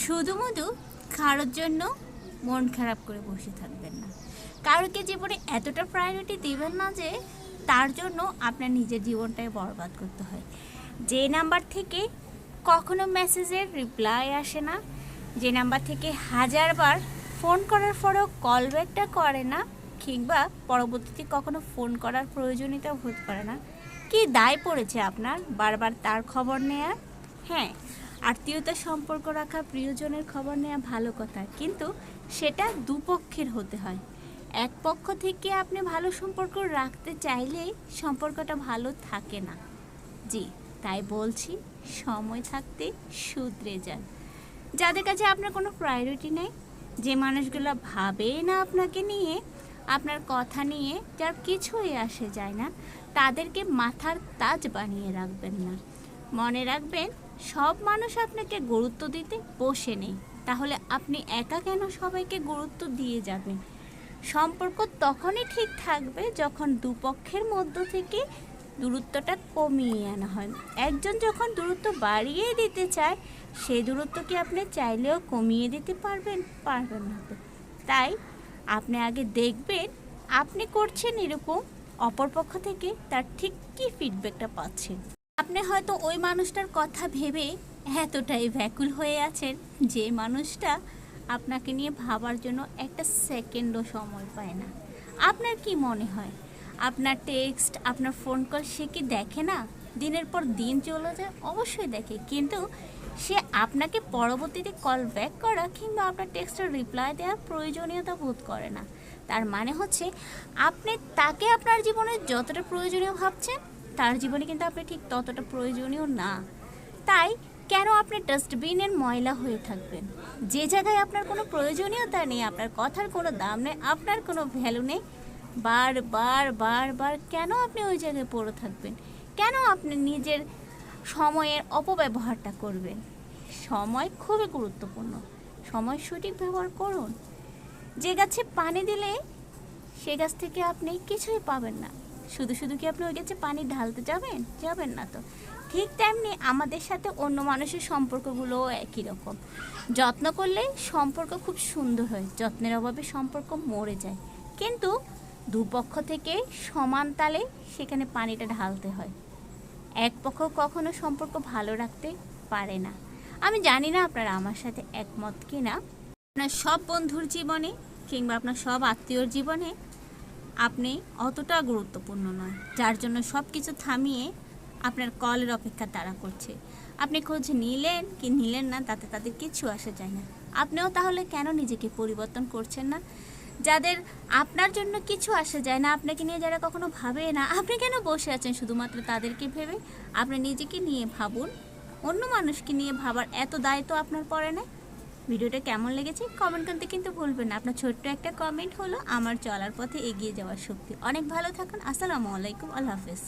শুধুমধু কারোর জন্য মন খারাপ করে বসে থাকবেন না। কারোকে জীবনে এতটা প্রায়োরিটি দিবেন না যে তার জন্য আপনার নিজের জীবনটাই বরবাদ করতে হয়। যে নাম্বার থেকে কখনো মেসেজের রিপ্লাই আসে না, যে নাম্বার থেকে হাজারবার ফোন করার পরেও কল ব্যাকটা করে না, কিংবা পরবর্তীতে কখনো ফোন করার প্রয়োজনীয়তা হতে পারে না। কি দায় পড়েছে আপনার? বারবার তার খবর নেয়ার হ্যাঁ আত্মীয়তার সম্পর্ক রাখা প্রিয়জনের খবর নেওয়া ভালো কথা, কিন্তু সেটা দুপক্ষের হতে হয়। এক পক্ষ থেকে আপনি ভালো সম্পর্ক রাখতে চাইলেই সম্পর্কটা ভালো থাকে না। জি, তাই বলছি, সময় থাকতে শুধরে যান। যাদের কাছে আপনার কোনো প্রায়োরিটি নেই, যে মানুষগুলো ভাবে না আপনাকে নিয়ে, আপনার কথা নিয়ে, যার কিছুই আসে যায় না, তাদেরকে মাথার তাজ বানিয়ে রাখবেন না। মনে রাখবেন সব মানুষ আপনাকে গুরুত্ব দিতে বসে নেই। তাহলে আপনি একা কেন সবাইকে গুরুত্ব দিয়ে যাবেন? সম্পর্ক তখনই ঠিক থাকবে যখন দুপক্ষের মধ্য থেকে দূরত্বটা কমিয়ে আনা হয়। একজন যখন দূরত্ব বাড়িয়ে দিতে চায় সেই দূরত্ব কি আপনি চাইলেও কমিয়ে দিতে পারবেন? পারবেন না তো। তাই আপনি আগে দেখবেন আপনি করছেন এরকম, অপরপক্ষ থেকে তার ঠিক কী ফিডব্যাকটা পাচ্ছেন। আপনি হয়তো ওই মানুষটার কথা ভেবে এতটাই ব্যাকুল হয়ে আছেন যে মানুষটা আপনাকে নিয়ে ভাবার জন্য একটা সেকেন্ডও সময় পায় না। আপনার কি মনে হয়? আপনার টেক্সট আপনার ফোন কল সে কি দেখে না? দিনের পর দিন চলে যায়? অবশ্যই দেখে। কিন্তু সে আপনাকে পরবর্তীতে কল ব্যাক করা কিংবা আপনার টেক্সটের রিপ্লাই দেওয়ার প্রয়োজনীয়তা বোধ করে না। তার মানে হচ্ছে আপনি তাকে আপনার জীবনে যতটা প্রয়োজনীয় ভাবছেন তার জীবনে কিন্তু আপনি ঠিক ততটা প্রয়োজনীয় না। তাই কেন আপনি ডাস্টবিনের ময়লা হয়ে থাকবেন? যে জায়গায় আপনার কোনো প্রয়োজনীয়তা নেই, আপনার কথার কোনো দাম নেই, আপনার কোনো ভ্যালু নেই, বার বার বার বার কেন আপনি ওই জায়গায় পড়ে থাকবেন? কেন আপনি নিজের সময়ের অপব্যবহারটা করবেন? সময় খুবই গুরুত্বপূর্ণ। সময় সঠিক ব্যবহার করুন। যে গাছে পানি দিলে সে গাছ থেকে আপনি কিছুই পাবেন না। শুধু শুধু কি আপনি ওই গাছে পানি ঢালতে যাবেন? যাবেন না তো। ঠিক তেমনি আমাদের সাথে অন্য মানুষের সম্পর্কগুলোও একই রকম। যত্ন করলে সম্পর্ক খুব সুন্দর হয়, যত্নের অভাবে সম্পর্ক মরে যায়। কিন্তু দুপক্ষ থেকে সমান তালে সেখানে পানিটা ঢালতে হয়। এক পক্ষ কখনো সম্পর্ক ভালো রাখতে পারে না। আমি জানি না আপনারা আমার সাথে একমত কি না আপনার সব বন্ধুর জীবনে কিংবা আপনার সব আত্মীয়র জীবনে আপনি অতটা গুরুত্বপূর্ণ নয়, যার জন্য সব কিছু থামিয়ে আপনার কলের অপেক্ষা তারা করছে। আপনি খোঁজ নিলেন কি নিলেন না, তাতে তাদের কিছু আসে যায় না। আপনিও তাহলে কেন নিজেকে পরিবর্তন করছেন না? যাদের আপনার জন্য কিছু আসে যায় না, আপনাকে নিয়ে যারা কখনো ভাবে না, আপনি কেন বসে আছেন শুধুমাত্র তাদেরকে ভেবে? আপনি নিজেকে নিয়ে ভাবুন। অন্য মানুষকে নিয়ে ভাবার এত দায়িত্ব আপনার পড়ে না? ভিডিওটা কেমন লেগেছে কমেন্ট করতে কিন্তু ভুলবেন না। আপনার ছোট্ট একটা কমেন্ট হলো আমার চলার পথে এগিয়ে যাওয়ার শক্তি। অনেক ভালো থাকুন। আসসালামু আলাইকুম। আল্লাহ হাফেজ।